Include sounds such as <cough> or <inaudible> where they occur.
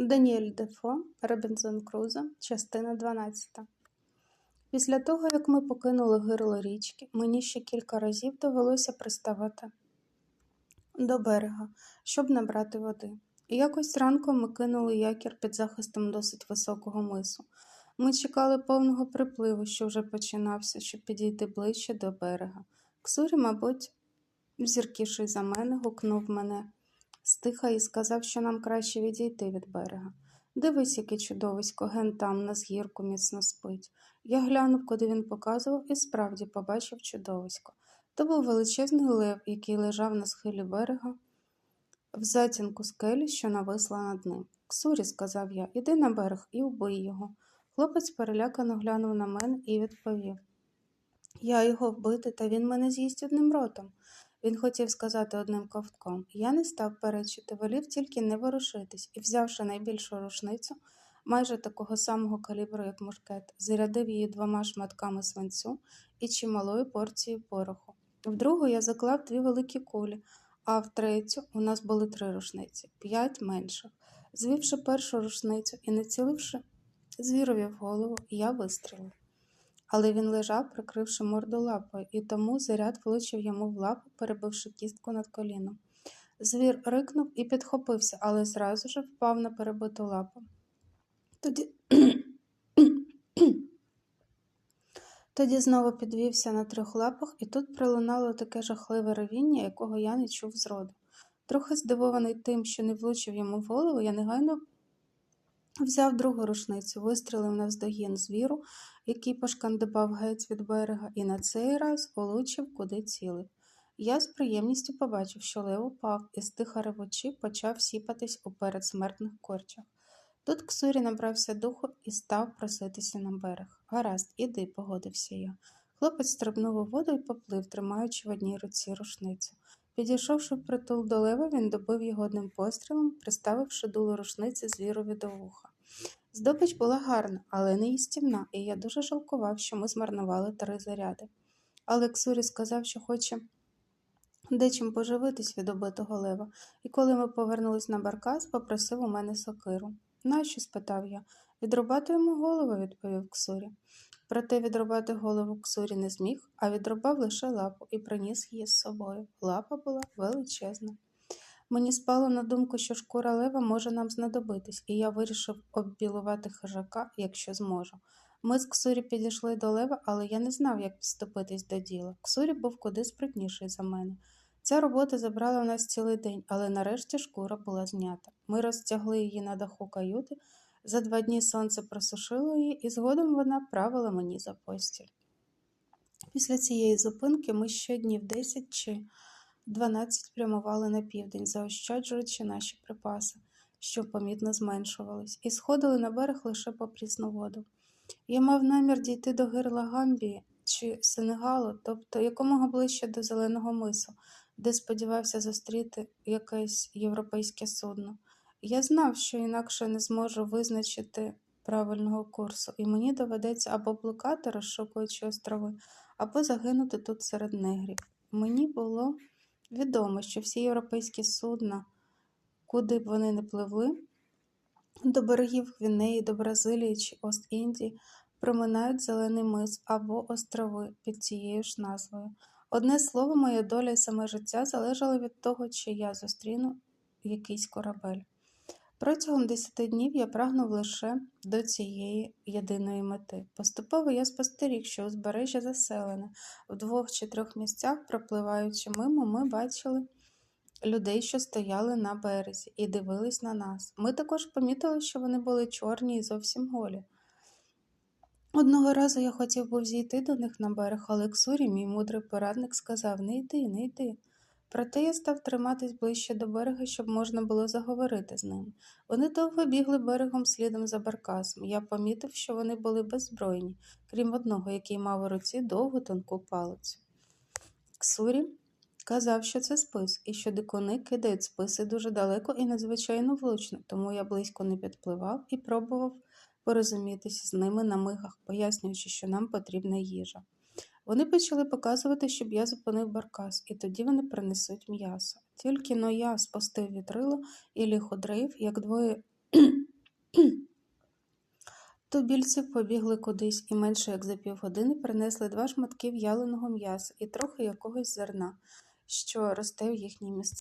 Даніель Дефо, Робінзон Крузо, частина 12. Після того, як ми покинули гирло річки, мені ще кілька разів довелося приставати до берега, щоб набрати води. І якось ранком ми кинули якір під захистом досить високого мису. Ми чекали повного припливу, що вже починався, щоб підійти ближче до берега. Ксурі, мабуть, зіркіший за мене, гукнув мене стиха і сказав, що нам краще відійти від берега. Дивись, яке чудовисько, ген там на згірку міцно спить. Я глянув, куди він показував, і справді побачив чудовисько. То був величезний лев, який лежав на схилі берега, в затінку скелі, що нависла над ним. Ксурі, сказав я, іди на берег і вбий його. Хлопець перелякано глянув на мене і відповів Я його вбити, та він мене з'їсть одним ротом. Він хотів сказати одним ковтком. Я не став перечити, волів тільки не ворушитись і, взявши найбільшу рушницю, майже такого самого калібру, як мушкет, зарядив її двома шматками свинцю і чималою порцією пороху. В другу я заклав дві великі кулі, а в третю у нас були три рушниці, п'ять менших. Звівши першу рушницю і націливши звірові в голову, я вистрілив але він лежав, прикривши морду лапою, і тому заряд влучив йому в лапу, перебивши кістку над коліном. Звір рикнув і підхопився, але зразу ж впав на перебиту лапу. Тоді <clears throat> Тоді знову підвівся на трьох лапах, і тут пролунало таке жахливе ревіння, якого я не чув зроду. Трохи здивований тим, що не влучив йому в голову, я негайно Взяв другу рушницю, вистрілив навздогін звіру, який пошкандибав геть від берега, і на цей раз улучив, куди цілив. Я з приємністю побачив, що лев упав і з тиха ревучи почав сіпатись у передсмертних корчах. Тут Ксурі набрався духу і став проситися на берег. Гаразд, іди, погодився я. Хлопець стрибнув у воду і поплив, тримаючи в одній руці рушницю. Підійшовши притул до лева, він добив його одним пострілом, приставивши дуло рушниці звірові до вуха. Здобич була гарна, але не їстівна, і я дуже жалкував, що ми змарнували три заряди. Але Ксурі сказав, що хоче дечим поживитись від убитого лева, і коли ми повернулись на баркас, попросив у мене сокиру. Нащо? спитав я. Відрубати йому голову, відповів Ксурі. Проте відрубати голову Ксурі не зміг, а відрубав лише лапу і приніс її з собою. Лапа була величезна. Мені спало на думку, що шкура лева може нам знадобитись, і я вирішив оббілувати хижака, якщо зможу. Ми з Ксурі підійшли до лева, але я не знав, як підступитись до діла. Ксурі був куди спритніший за мене. Ця робота забрала в нас цілий день, але нарешті шкура була знята. Ми розтягли її на даху каюти. За два дні сонце просушило її, і згодом вона правила мені за постіль. Після цієї зупинки ми ще днів 10 чи 12 прямували на південь, заощаджуючи наші припаси, що помітно зменшувались, і сходили на берег лише по прісну воду. Я мав намір дійти до гирла Гамбії чи Сенегалу, тобто якомога ближче до Зеленого мису, де сподівався зустріти якесь європейське судно. Я знав, що інакше не зможу визначити правильного курсу, і мені доведеться або блукати, розшукуючи острови, або загинути тут серед негрів. Мені було відомо, що всі європейські судна, куди б вони не пливли, до берегів Гвінеї, до Бразилії чи Ост-Індії, проминають зелений мис або острови під цією ж назвою. Одне слово, моя доля і саме життя залежали від того, чи я зустріну якийсь корабель. Протягом десяти днів я прагнув лише до цієї єдиної мети. Поступово я спостеріг, що узбережжя заселене. В двох чи трьох місцях, пропливаючи мимо, ми бачили людей, що стояли на березі, і дивились на нас. Ми також помітили, що вони були чорні і зовсім голі. Одного разу я хотів був зійти до них на берег, але Ксурі, мій мудрий порадник, сказав Не йди, не йди. Проте я став триматись ближче до берега, щоб можна було заговорити з ними. Вони довго бігли берегом слідом за баркасом. Я помітив, що вони були беззбройні, крім одного, який мав у руці довгу тонку палицю. Ксурі казав, що це спис, і що дикуни кидають списи дуже далеко і надзвичайно влучно, тому я близько не підпливав і пробував порозумітися з ними на мигах, пояснюючи, що нам потрібна їжа. Вони почали показувати, щоб я зупинив баркас, і тоді вони принесуть м'ясо. Тільки но я спустив вітрило і ліходрив, як двоє <clears throat> тубільців побігли кудись і менше як за півгодини принесли два шматки в'яленого м'яса і трохи якогось зерна, що росте в їхній місці.